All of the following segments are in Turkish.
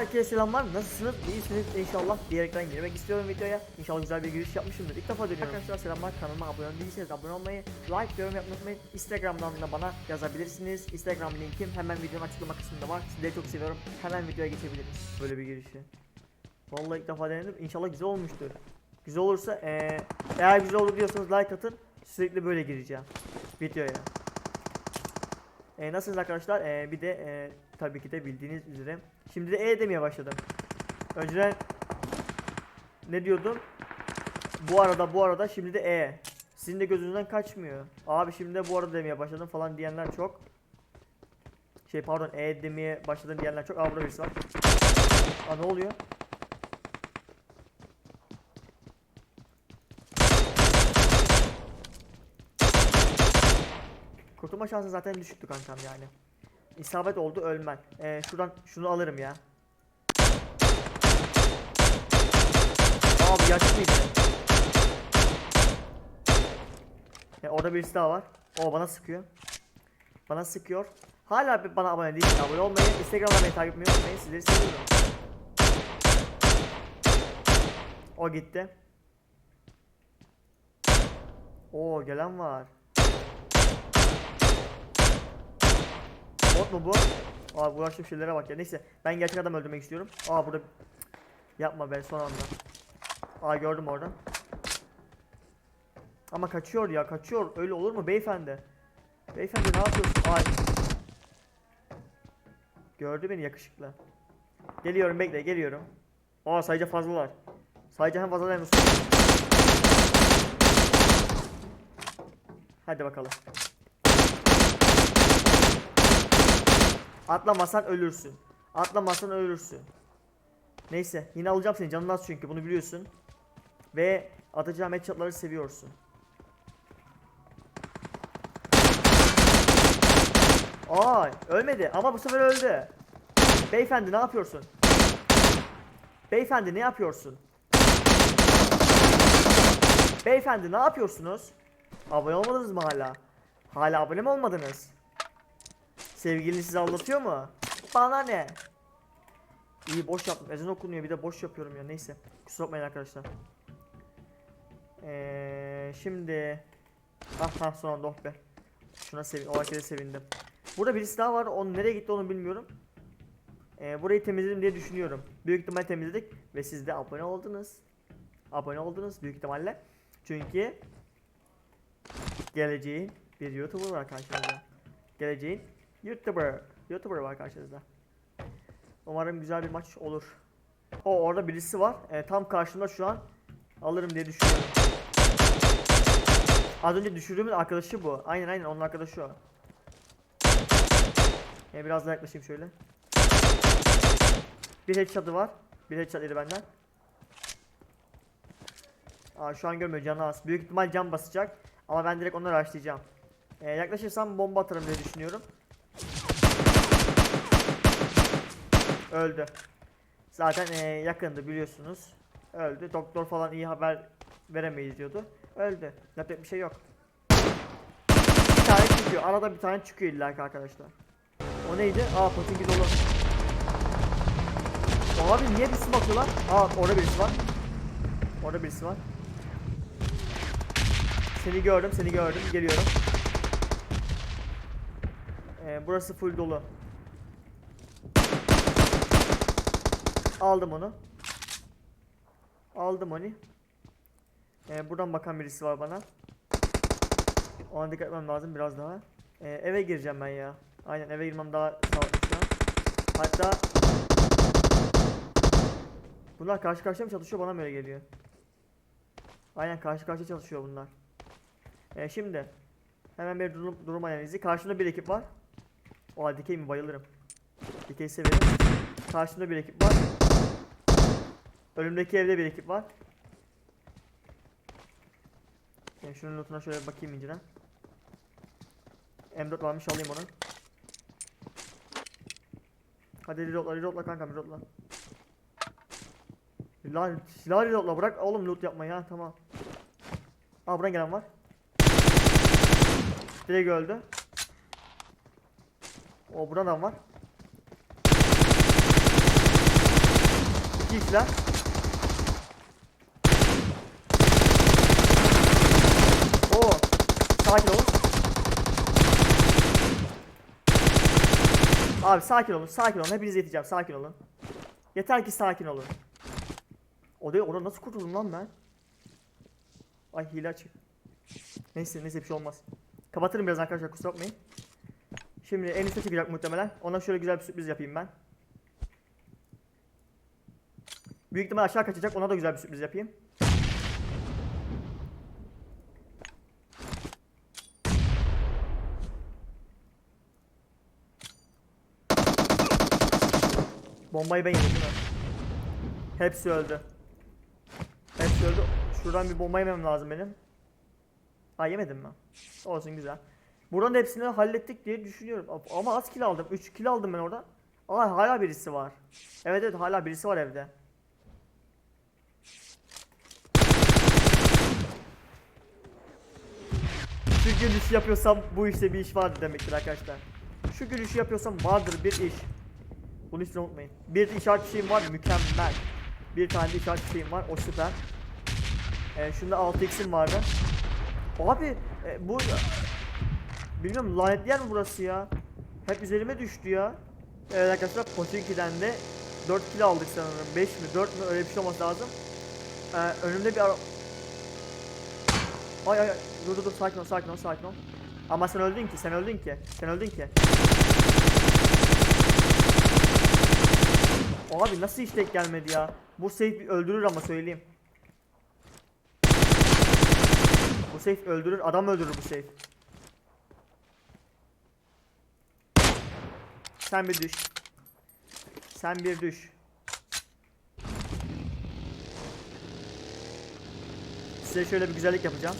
Herkese selamlar. Nasılsınız? İyisiniz inşallah. Diyerekten girmek istiyorum videoya. İnşallah güzel bir giriş yapmışımdır. İlk defa dönüyorum. Arkadaşlar selamlar. Kanalıma abone değilseniz abone olmayı, like, yorum yapmayı unutmayın. Instagram'dan da bana yazabilirsiniz. Instagram linkim hemen videonun açıklama kısmında var. Sizleri çok seviyorum. Hemen videoya geçebiliriz. Böyle bir girişi. Vallahi ilk defa denedim. İnşallah güzel olmuştur. Güzel olursa eee eğer güzel olur diyorsanız like atın. Sürekli böyle gireceğim videoya. E, nasılsınız arkadaşlar? E, bir de e, tabii ki de bildiğiniz üzere. Şimdi de E demeye başladım. Önceden ne diyordum? Bu arada bu arada şimdi de E. Sizin de gözünüzden kaçmıyor. Abi şimdi de bu arada demeye başladım falan diyenler çok. Şey pardon E demeye başladım diyenler çok. Aa burada birisi var. Aa ne oluyor? Kurtulma şansı zaten düşüktü kankam yani. İsabet oldu ölmen. Ee, şuradan şunu alırım ya. Abi yaşlıydı. Ya orada birisi daha var. O bana sıkıyor. Bana sıkıyor. Hala bir bana abone değilsin. Abone olmayı, Instagram'dan beni takip etmeyi unutmayın. Sizleri seviyorum. O gitti. Oo gelen var. Bot mu bu? Aa uğraştığım şeylere bak ya. Neyse ben gerçek adam öldürmek istiyorum. Aa burada yapma ben son anda. Aa gördüm orada. Ama kaçıyor ya kaçıyor. Öyle olur mu beyefendi? Beyefendi ne yapıyorsun? Ay. Gördü beni yakışıklı. Geliyorum bekle geliyorum. Aa sayıca fazlalar. Sayıca hem fazla hem. Hadi bakalım. Atlamasan ölürsün. Atlamasan ölürsün. Neyse yine alacağım seni canın az çünkü bunu biliyorsun. Ve atacağım headshotları seviyorsun. Ay ölmedi ama bu sefer öldü. Beyefendi ne yapıyorsun? Beyefendi ne yapıyorsun? Beyefendi ne yapıyorsunuz? Abone olmadınız mı hala? Hala abone mi olmadınız? Sevgiliniz sizi aldatıyor mu? Bana ne? İyi boş yaptım. Ezan okunuyor bir de boş yapıyorum ya. Neyse. Kusura bakmayın arkadaşlar. Ee, şimdi ah ah son anda oh be. Şuna sevin. O harekete sevindim. Burada birisi daha var. Onun nereye gitti onu bilmiyorum. Ee, burayı temizledim diye düşünüyorum. Büyük ihtimal temizledik ve siz de abone oldunuz. Abone oldunuz büyük ihtimalle. Çünkü geleceğin bir YouTuber var karşınızda. Geleceğin YouTuber. YouTuber var karşınızda. Umarım güzel bir maç olur. O orada birisi var. E, tam karşımda şu an. Alırım diye düşünüyorum. Az önce düşürdüğümün arkadaşı bu. Aynen aynen onun arkadaşı o. E, biraz daha yaklaşayım şöyle. Bir headshot'ı var. Bir headshot yedi benden. Aa, şu an görmüyor canı az. Büyük ihtimal can basacak. Ama ben direkt onları açlayacağım. E, yaklaşırsam bomba atarım diye düşünüyorum. Öldü. Zaten eee, yakındı biliyorsunuz. Öldü. Doktor falan iyi haber veremeyiz diyordu. Öldü. Yapacak bir şey yok. Bir tane çıkıyor. Arada bir tane çıkıyor illa ki arkadaşlar. O neydi? Aa potinki dolu. Abi niye birisi bakıyor lan? Aa orada birisi var. Orada birisi var. Seni gördüm, seni gördüm. Geliyorum. Ee, burası full dolu. Aldım onu. Aldım onu. Ee, buradan bakan birisi var bana. Ona dikkat etmem lazım biraz daha. Ee, eve gireceğim ben ya. Aynen eve girmem daha sağlıklı şu an. Hatta Bunlar karşı karşıya mı çalışıyor bana mı öyle geliyor? Aynen karşı karşıya çalışıyor bunlar. Ee, şimdi hemen bir durum, durum analizi. Karşımda bir ekip var. Oha dikey mi bayılırım. Dikey severim. Karşımda bir ekip var. Önümdeki evde bir ekip var. Yani şunun lootuna şöyle bakayım inceden. M4 varmış alayım onu. Hadi reloadla reloadla kankam reloadla. Lan silah reloadla bırak oğlum loot yapmayı ha tamam. Aa buradan gelen var. Direkt öldü. O buradan var. İki kişiler. Oo. Sakin olun. Abi sakin olun, sakin olun. Hepinize yeteceğim. Sakin olun. Yeter ki sakin olun. Odaya orada nasıl kurtuldum lan ben? Ay hile açık. Neyse neyse bir şey olmaz. Kapatırım biraz arkadaşlar kusura bakmayın. Şimdi en üstte çıkacak muhtemelen. Ona şöyle güzel bir sürpriz yapayım ben. Büyük ihtimal aşağı kaçacak. Ona da güzel bir sürpriz yapayım. Bombayı ben yedim? Hepsi öldü. Hepsi öldü. Şuradan bir bomba yemem lazım benim. Ha yemedim mi? Olsun güzel. Buradan da hepsini hallettik diye düşünüyorum. Ama az kill aldım. 3 kill aldım ben orada. Aa hala birisi var. Evet evet hala birisi var evde. Şu gülüşü yapıyorsam bu işte bir iş vardır demektir arkadaşlar. Şu gülüşü yapıyorsam vardır bir iş. Bunu hiç unutmayın. Bir işaret şeyim var mükemmel. Bir tane işaret şeyim var o süper. Ee, şunda 6x'im vardı. Abi e, bu bilmiyorum lanetli yer mi burası ya? Hep üzerime düştü ya. Evet arkadaşlar Pochinki'den de 4 kilo aldık sanırım. 5 mi 4 mü öyle bir şey olması lazım. Ee, önümde bir ara... Ay ay ay dur dur dur sakin ol sakin ol sakin ol. Ama sen öldün ki sen öldün ki sen öldün ki. Abi nasıl hiç tek gelmedi ya? Bu safe öldürür ama söyleyeyim. Bu safe öldürür, adam öldürür bu safe. Sen bir düş. Sen bir düş. Size şöyle bir güzellik yapacağım.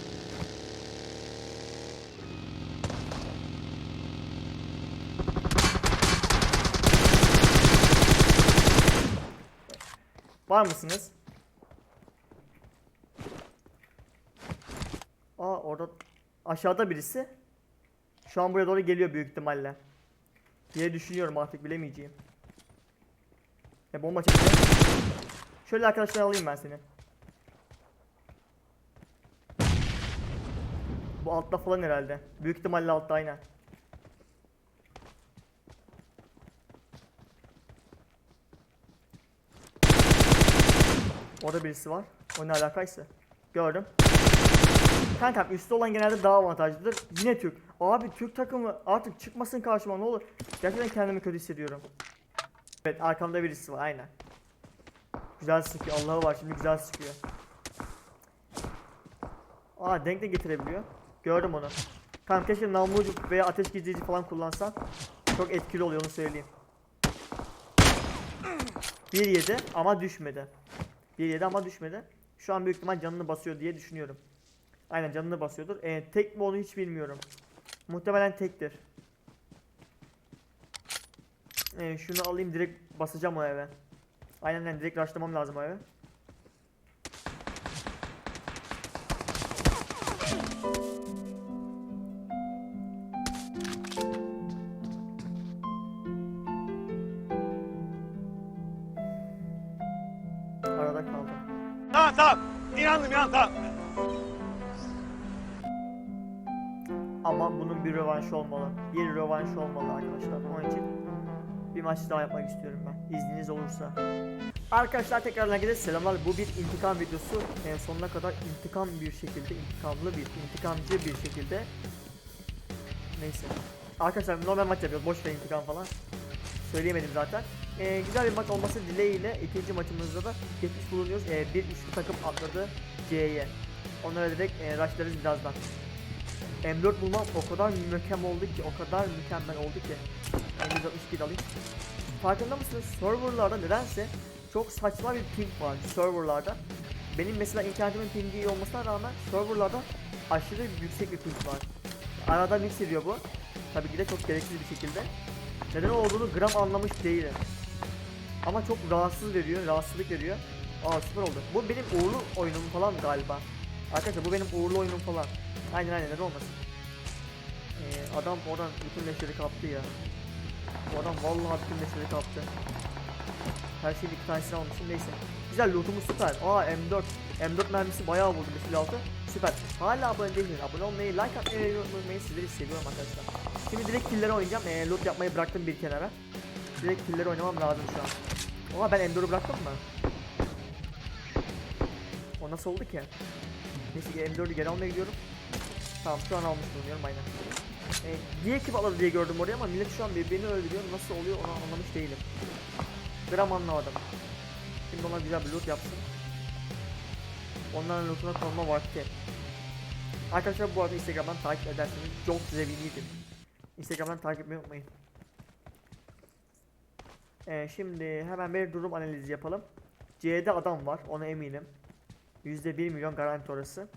Var mısınız? Aa orada aşağıda birisi. Şu an buraya doğru geliyor büyük ihtimalle. Diye düşünüyorum artık bilemeyeceğim. E bomba çıktı. Şöyle arkadaşlar alayım ben seni. Bu altta falan herhalde. Büyük ihtimalle altta aynen. Orada birisi var. O ne alakaysa. Gördüm. Kankam üstte olan genelde daha avantajlıdır. Yine Türk. Abi Türk takımı artık çıkmasın karşıma ne olur. Gerçekten kendimi kötü hissediyorum. Evet arkamda birisi var aynen. Güzel sıkıyor. Allah'ı var şimdi güzel sıkıyor. Aa denk de getirebiliyor. Gördüm onu. Kanka keşke namlucu veya ateş gidici falan kullansan. Çok etkili oluyor onu söyleyeyim. 1 ama düşmedi. 1 ama düşmedi. Şu an büyük ihtimal canını basıyor diye düşünüyorum. Aynen canını basıyordur. Ee, tek mi onu hiç bilmiyorum. Muhtemelen tektir. Ee, şunu alayım direkt basacağım o eve. Aynen direkt rushlamam lazım o eve. Bir rövanşı olmalı arkadaşlar. Onun için bir maç daha yapmak istiyorum ben. İzniniz olursa. Arkadaşlar tekrar herkese selamlar. Bu bir intikam videosu. En sonuna kadar intikam bir şekilde, intikamlı bir, intikamcı bir şekilde. Neyse. Arkadaşlar normal maç yapıyoruz. Boş ver intikam falan. Söyleyemedim zaten. Ee, güzel bir maç olması dileğiyle ikinci maçımızda da geçmiş bulunuyoruz. Ee, bir üçlü takım atladı C'ye. Onlara direkt e, rushlarız birazdan. M4 bulmam o kadar mükemmel oldu ki, o kadar mükemmel oldu ki. M162 alayım. Farkında mısınız? Serverlarda nedense çok saçma bir ping var serverlarda. Benim mesela internetimin pingi iyi olmasına rağmen serverlarda aşırı yüksek bir ping var. Arada mix ediyor bu. Tabii ki de çok gereksiz bir şekilde. Neden olduğunu gram anlamış değilim. Ama çok rahatsız veriyor, rahatsızlık veriyor. Aa süper oldu. Bu benim uğurlu oyunum falan galiba. Arkadaşlar bu benim uğurlu oyunum falan. Aynen aynen neden olmasın. Ee, adam oradan bütün leşleri kaptı ya. Bu adam vallahi bütün leşleri kaptı. Her şeyin iki tanesini almışım neyse. Güzel lootumuz süper. Aa M4. M4 mermisi bayağı vurdu 556. Süper. Hala abone değilsiniz. Abone olmayı, like atmayı unutmayın. Sizleri seviyorum arkadaşlar. Şimdi direkt kill'lere oynayacağım. Ee, loot yapmayı bıraktım bir kenara. Direkt kill'lere oynamam lazım şu an. Oha ben M4'ü bıraktım mı? O nasıl oldu ki? Neyse ki M4'ü geri almaya gidiyorum. Tamam şu an almış bulunuyorum aynen. Ee, diye kim alır diye gördüm oraya ama millet şu an birbirini öldürüyor. Nasıl oluyor onu anlamış değilim. Gram anlamadım. Şimdi ona güzel bir loot yapsın. Onların lootuna konma vakti. Arkadaşlar bu arada Instagram'dan takip ederseniz çok sevinirim. Instagram'dan takip etmeyi unutmayın. Ee, şimdi hemen bir durum analizi yapalım. C'de adam var ona eminim. %1 milyon garanti orası.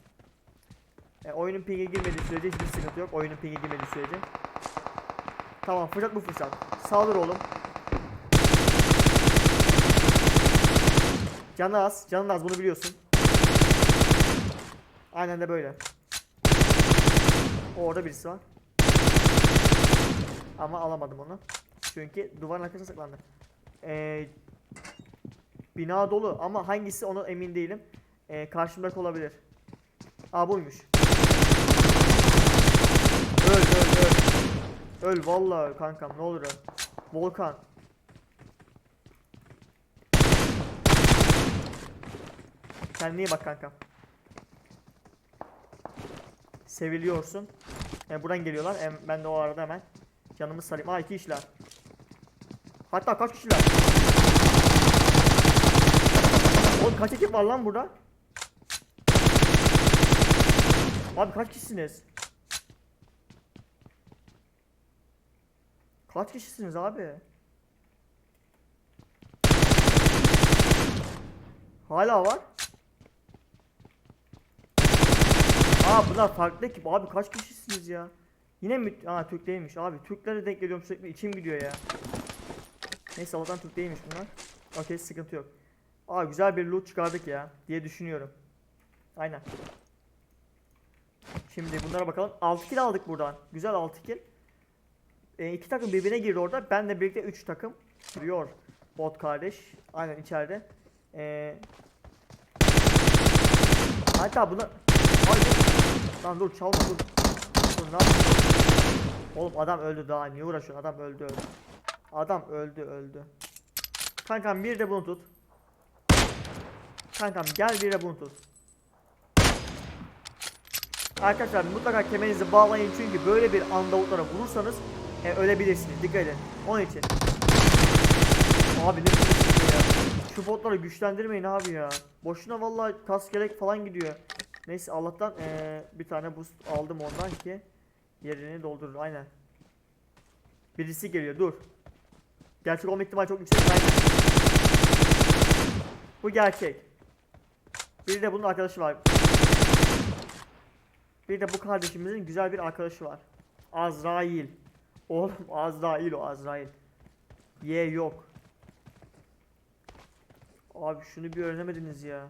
E, oyunun ping'e girmediği sürece hiçbir sıkıntı yok. Oyunun ping'e girmediği sürece. Tamam fırsat bu fırsat. Saldır oğlum. Canı az. Canı az bunu biliyorsun. Aynen de böyle. Orada birisi var. Ama alamadım onu. Çünkü duvarın arkasına saklandı. Ee, bina dolu ama hangisi onu emin değilim. Ee, karşımdaki olabilir. Aa buymuş. Öl öl öl. Öl vallahi kankam ne olur öl. Volkan. Kendine iyi bak kankam. Seviliyorsun. E, buradan geliyorlar. Ben de o arada hemen canımı sarayım. Aa iki kişiler. Hatta kaç kişiler? Oğlum kaç ekip var lan burada? Abi kaç kişisiniz? Kaç kişisiniz abi? Hala var. Aa bunlar farklı ekip abi kaç kişisiniz ya? Yine mi? Aa Türk değilmiş abi. Türklere denk geliyorum sürekli içim gidiyor ya. Neyse Allah'tan Türk değilmiş bunlar. Okey sıkıntı yok. Aa güzel bir loot çıkardık ya diye düşünüyorum. Aynen. Şimdi bunlara bakalım. 6 kill aldık buradan. Güzel 6 kill. E, iki takım birbirine girdi orada. Ben de birlikte 3 takım sürüyor. Bot kardeş. Aynen içeride. E, hatta buna... Ay dur. Lan dur çalma dur. Dur ne? Oğlum adam öldü daha. Niye uğraşıyorsun? Adam öldü öldü. Adam öldü öldü. Kankam bir de bunu tut. Kankam gel bir de bunu tut. Arkadaşlar mutlaka kemerinizi bağlayın çünkü böyle bir anda otlara vurursanız e, ölebilirsiniz. Dikkat edin. Onun için. Abi ne ya? Şu botları güçlendirmeyin abi ya. Boşuna vallahi kas gerek falan gidiyor. Neyse Allah'tan e, bir tane boost aldım ondan ki yerini doldurur. Aynen. Birisi geliyor dur. Gerçek olma ihtimali çok yüksek. Bu gerçek. Bir de bunun arkadaşı var. Bir de bu kardeşimizin güzel bir arkadaşı var. Azrail. Oğlum Azrail o Azrail. Y yok. Abi şunu bir öğrenemediniz ya.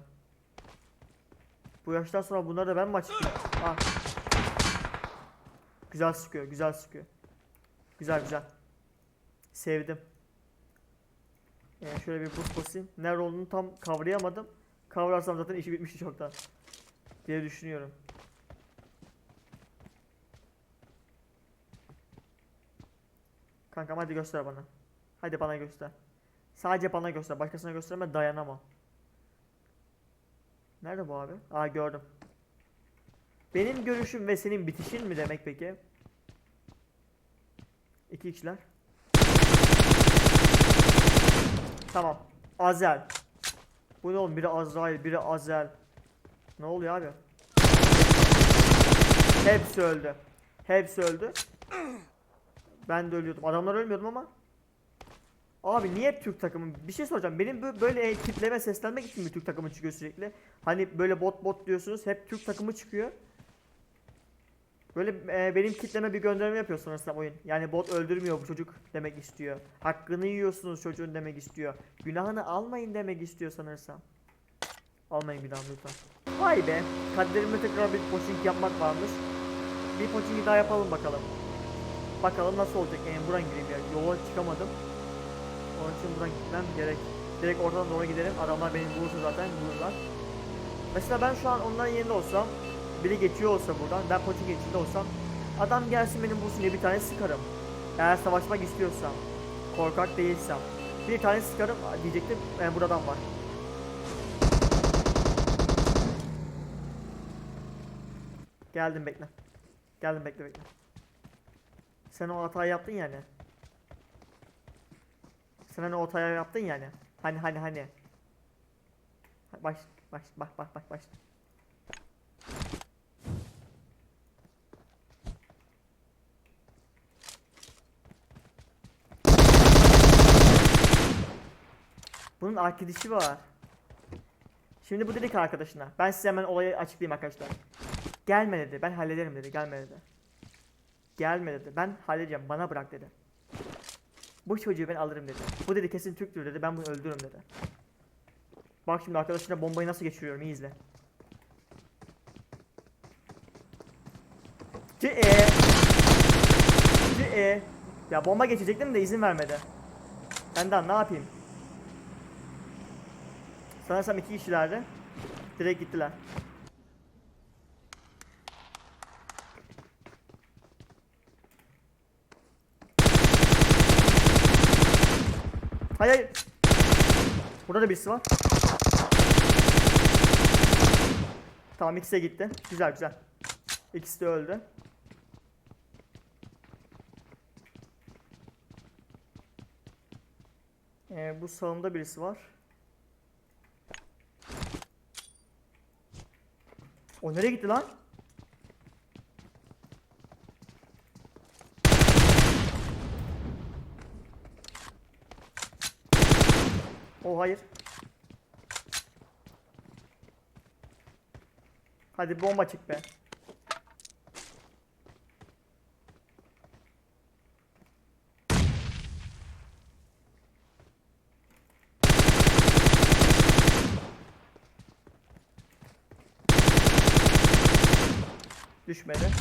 Bu yaştan sonra bunları da ben mi açayım? Ah. Güzel sıkıyor, güzel sıkıyor. Güzel güzel. Sevdim. Yani şöyle bir boost basayım. Nerede olduğunu tam kavrayamadım. Kavrarsam zaten işi bitmişti çoktan. Diye düşünüyorum. Kankam hadi göster bana. Hadi bana göster. Sadece bana göster. Başkasına gösterme dayanamam. Nerede bu abi? Aa gördüm. Benim görüşüm ve senin bitişin mi demek peki? İki kişiler. Tamam. Azel. Bu ne oğlum? Biri Azrail, biri Azel. Ne oluyor abi? Hepsi öldü. Hepsi öldü. Ben de ölüyordum. Adamlar ölmüyordum ama. Abi niye hep Türk takımı? Bir şey soracağım. Benim böyle kitleme seslenmek için mi Türk takımı çıkıyor sürekli? Hani böyle bot bot diyorsunuz. Hep Türk takımı çıkıyor. Böyle e, benim kitleme bir gönderme yapıyor sanırsam oyun. Yani bot öldürmüyor bu çocuk demek istiyor. Hakkını yiyorsunuz çocuğun demek istiyor. Günahını almayın demek istiyor sanırsam. Almayın daha lütfen. Vay be. Kaderimde tekrar bir poaching yapmak varmış. Bir poaching daha yapalım bakalım. Bakalım nasıl olacak. Yani buradan gireyim ya. Yola çıkamadım. Onun için buradan gitmem gerek. Direkt oradan doğru giderim. Adamlar beni bulursa zaten bulurlar. Mesela ben şu an onların yerinde olsam, biri geçiyor olsa buradan, ben koçun geçişinde olsam, adam gelsin beni bulsun diye bir tane sıkarım. Eğer savaşmak istiyorsam, korkak değilsem, bir tane sıkarım diyecektim, yani burada adam var. Geldim bekle. Geldim bekle bekle. Sen o hatayı yaptın yani. Sen hani o hatayı yaptın yani. Hani hani hani. Baş baş bak bak bak baş. Bunun arkadaşı var. Şimdi bu dedi arkadaşına. Ben size hemen olayı açıklayayım arkadaşlar. Gelme dedi. Ben hallederim dedi. Gelme dedi. Gelme dedi. Ben halledeceğim. Bana bırak dedi. Bu çocuğu ben alırım dedi. Bu dedi kesin Türktür dedi. Ben bunu öldürürüm dedi. Bak şimdi arkadaşına bombayı nasıl geçiriyorum. iyi izle. Ce e. Ce e. Ya bomba geçecektim de izin vermedi. Ben daha ne yapayım? Sanırsam iki kişilerdi. Direkt gittiler. Hayır hayır. Burada da birisi var. Tamam ikisi de gitti. Güzel güzel. İkisi de öldü. Ee, bu sağımda birisi var. O nereye gitti lan? Hayır. Hadi bomba çık be. Düşmedi.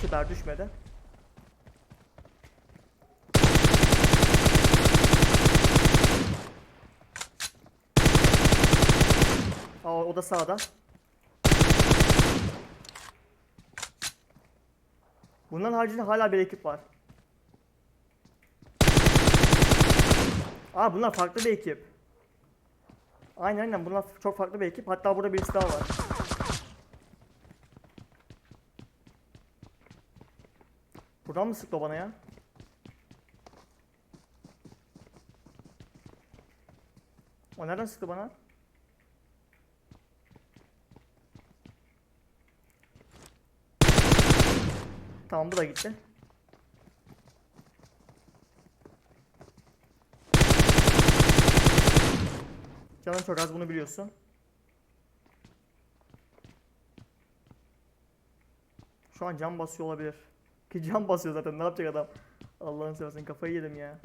Süper düşmedi. Aa, o da sağda. Bunların haricinde hala bir ekip var. Aa bunlar farklı bir ekip. Aynen aynen bunlar çok farklı bir ekip. Hatta burada birisi daha var. Buradan mı sıktı bana ya? O nereden sıktı bana? Tamam bu da gitti. Canın çok az bunu biliyorsun. Şu an cam basıyor olabilir. Ki cam basıyor zaten ne yapacak adam? Allah'ın seversen kafayı yedim ya.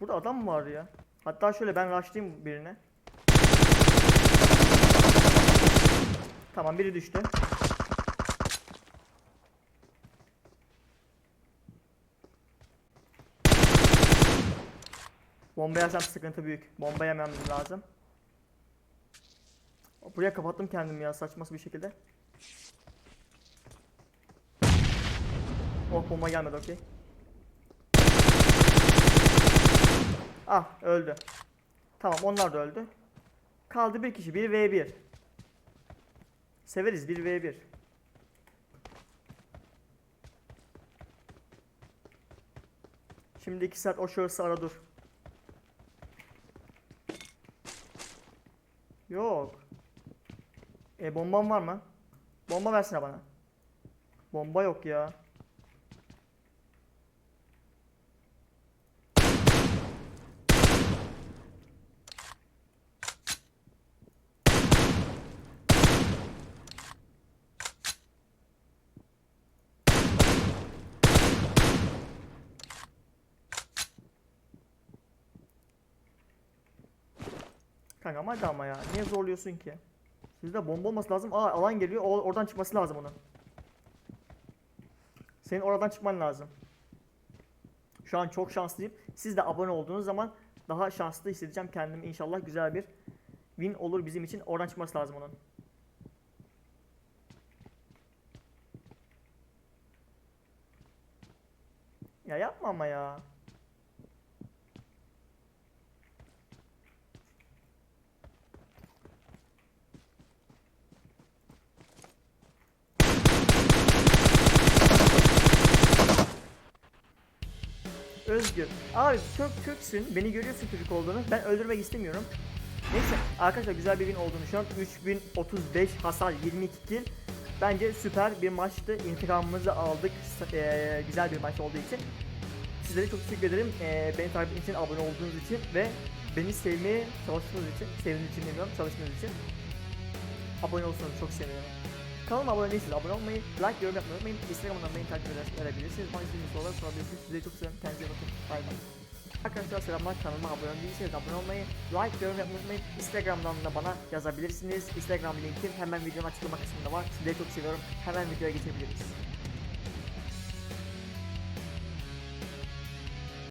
Burada adam mı var ya? Hatta şöyle ben rushlayayım birine. Tamam biri düştü. Bomba yersem sıkıntı büyük. Bomba yemem lazım. Buraya kapattım kendimi ya saçması bir şekilde. Oh bomba gelmedi okey. Ah öldü. Tamam onlar da öldü. Kaldı bir kişi. Biri V1. Severiz 1v1. Şimdi 2 saat o şahısı ara dur. Yok. E bomban var mı? Bomba versene bana. Bomba yok ya. Kanka hadi ama ya. Niye zorluyorsun ki? Sizde bomba olması lazım. Aa alan geliyor. O, oradan çıkması lazım onun. Senin oradan çıkman lazım. Şu an çok şanslıyım. Siz de abone olduğunuz zaman daha şanslı hissedeceğim kendimi. İnşallah güzel bir win olur bizim için. Oradan çıkması lazım onun. Ya yapma ama ya. Özgür. Abi çok Türksün. Beni görüyorsun çocuk olduğunu. Ben öldürmek istemiyorum. Neyse arkadaşlar güzel bir win olduğunu an 3035 hasar 22 kill. Bence süper bir maçtı. İntikamımızı aldık. Eee, güzel bir maç olduğu için. Sizlere çok teşekkür ederim. Eee, beni takip için, abone olduğunuz için ve beni sevmeye çalıştığınız için, sevdiğiniz için demiyorum, çalıştığınız için. Abone olursanız çok sevinirim. Kanalıma abone değilseniz abone olmayı, like, yorum yapmayı unutmayın. Instagram'dan beni takip edebilirsiniz. Bana istediğiniz sorular sorabilirsiniz. Sizleri çok seviyorum. Kendinize bakın. Bay bay. Arkadaşlar selamlar kanalıma abone değilseniz abone olmayı, like, yorum yapmayı unutmayın. Instagram'dan da bana yazabilirsiniz. Instagram linkim hemen videonun açıklama kısmında var. Sizleri çok seviyorum. Hemen videoya geçebiliriz.